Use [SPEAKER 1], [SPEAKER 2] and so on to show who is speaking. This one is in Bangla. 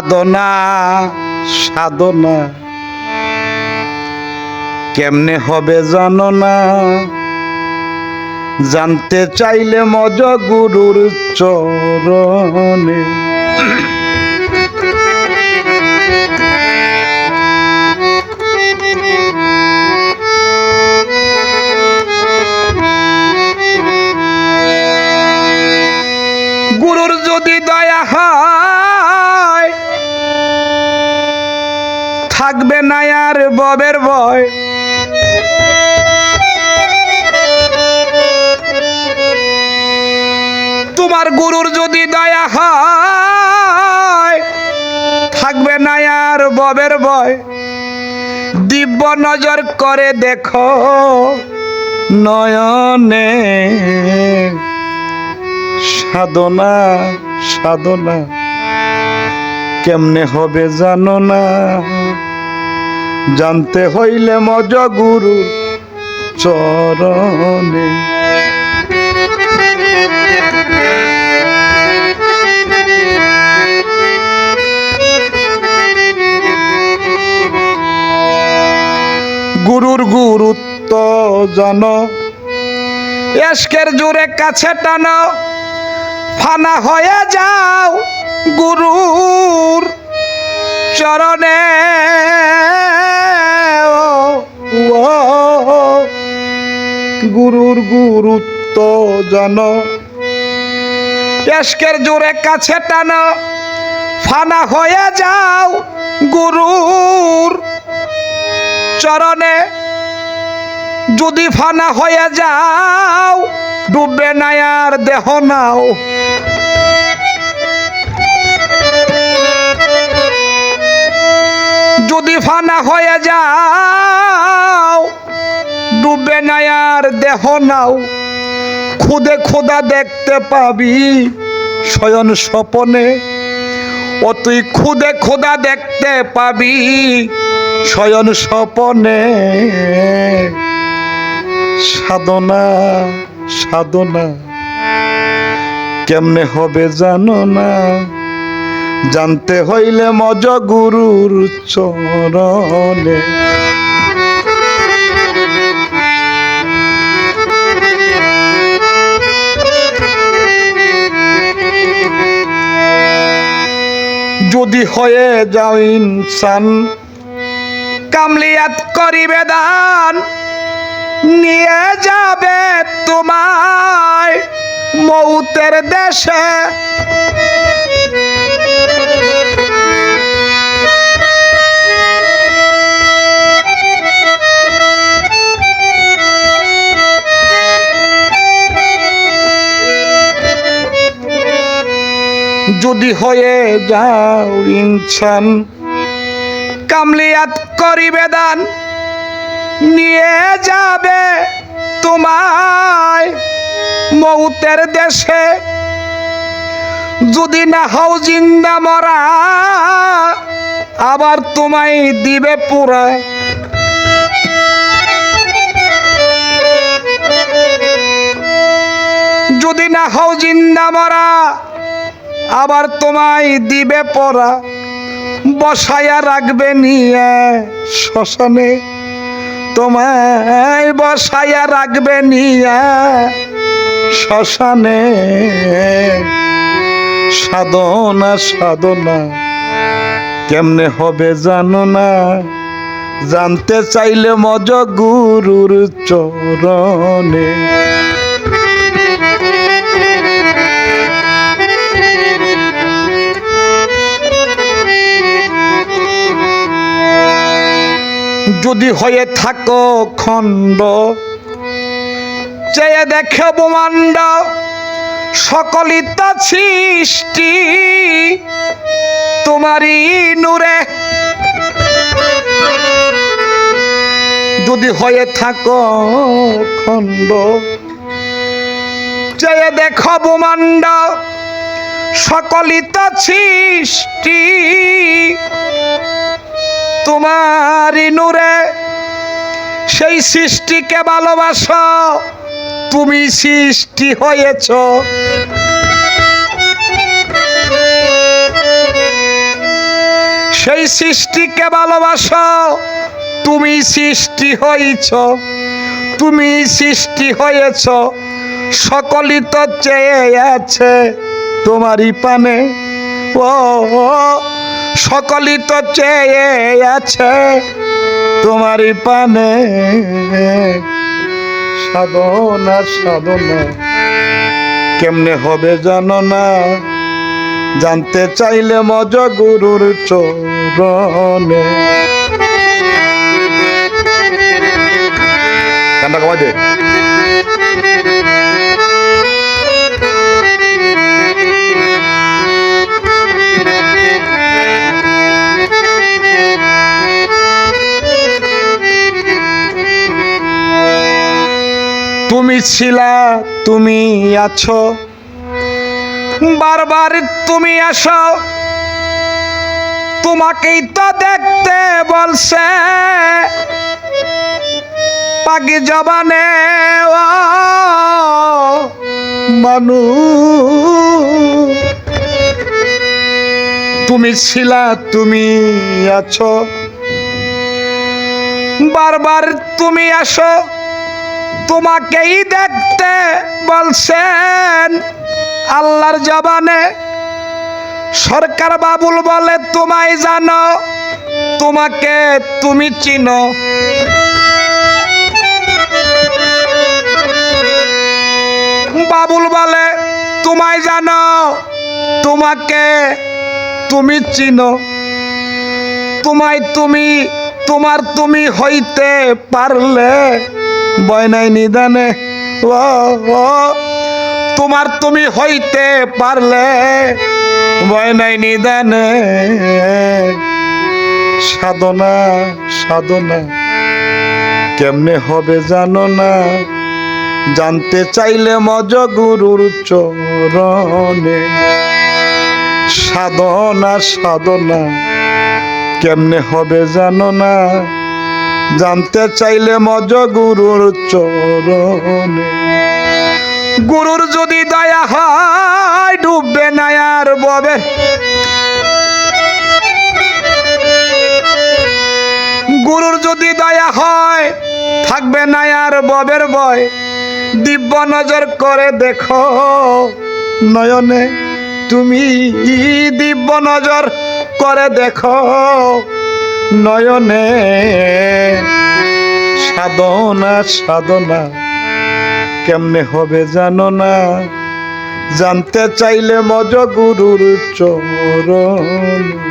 [SPEAKER 1] সাধনা সাধনা। কেমনে হবে জানো না জানতে চাইলে মজ গুরুর চরণে। গুরুর যদি দয়া হয় থাকবে না আর ববের ভয়। তোমার গুরুর যদি দয়া হয়, থাকবে না আর ববের ভয়। দিব্য নজর করে দেখো নয়নে। সাধনা সাধনা, কেমনে হবে জানো না? জানতে হইলে মজ গুরু চরণে। গুরুর গুরুত্ব জানো, এসকের জোরে কাছে টানো, ফানা হয়ে যাও গুরুর চরণে গুরুর গুরুত্ব জন। এসকের জোরে কাছে টানো, ফানা হয়ে যাও গুরুর চরণে। যদি ফানা হয়ে যাও, ডুববে না আর দেহ নাও। ফানা হয়ে যাও। ডুবে না আর দেহ নাও। খুদে খোদা দেখতে পাবি শয়ন স্বপনে। ও তুই খুদে খোদা দেখতে পাবি শয়ন স্বপনে। সাধনা সাধনা। কেমনে হবে জানো না? জানতে হইলে মজ গুরুর চরণে। যদি হয়ে যাও ইনসান, কামলিয়াত করিবে দান, নিয়ে যাবে তোমায় মৌতের দেশে। যদি হয়ে যাও ইনসান, কামলিয়াত করিবে দান, নিয়ে যাবে তোমায় মৌতের দেশে। যদি না হও জিন্দা মরা, আবার তোমায় দিবে পুরা যদি না হও জিন্দা মরা আবার তোমায় দিবে পরা, বসায়া রাখবে নিয়ে শ্মশানে। তোমায় বসায়া রাখবে নিয়ে শ্মশানে। সাধনা সাধনা, কেমনে হবে জানো না? জানতে চাইলে মজ গুরুর চরণে। যদি হয়ে থাকো খণ্ড, চেয়ে দেখে ব্রহ্মাণ্ড সকলই তা সৃষ্টি, তোমারই নূরে। যদি হয়ে থাকো খণ্ড, চেয়ে দেখো ব্রহ্মাণ্ড সকলই তা সৃষ্টি তোমারই নূরে সেই সৃষ্টিকে ভালোবাসো। তুমি সৃষ্টি হয়েছ। সেই সৃষ্টিকে ভালোবাসো। তুমি সৃষ্টি হয়েছ। তুমি সৃষ্টি হয়েছ। সকলই তো চেয়ে আছে তোমারই পানে। ও। সকলই তো চেয়ে আছে তোমারই পানে। সাধনা সাধনা কেমনে হবে জানো না? জানতে চাইলে মজ গুরুর চরণে। কমাই দে। ছিলা, তুমি আছো। বারবার তুমি আসো। তোমাকেই তো দেখতে বলছে। পাগি জবানে মানু। তুমি ছিলা, তুমি আছো। বারবার তুমি আসো। তোমাকেই দেখতে বলছেন আল্লাহর জবানে। সরকার বাবুল বলে, তোমায় জানো, তোমাকে তুমি চিনো। বাবুল বলে, তোমায় জানো, তোমাকে তুমি চিনো। তোমায় তুমি, তোমার তুমি হইতে পারলে বয়নাই নিদানে তোমার তুমি হইতে পারলে, বয়নাই নিদানে। সাধনা সাধনা, কেমনে হবে জানো না? জানতে চাইলে মজ গুরুর চরণে। সাধনা সাধনা, কেমনে হবে জানো না? জানতে চাইলে মজ গুরুর চরণে। গুরুর যদি দয়া হয়, ডুববে না আর ববে। গুরুর যদি দয়া হয়, থাকবে না আর ববের বয় দিব্য নজর করে দেখো নয়নে, তুমি দিব্য নজর করে দেখো নয়নে সাধনা সাধনা। কেমনে হবে জানো না? জানতে চাইলে মজ গুরুর চরণ।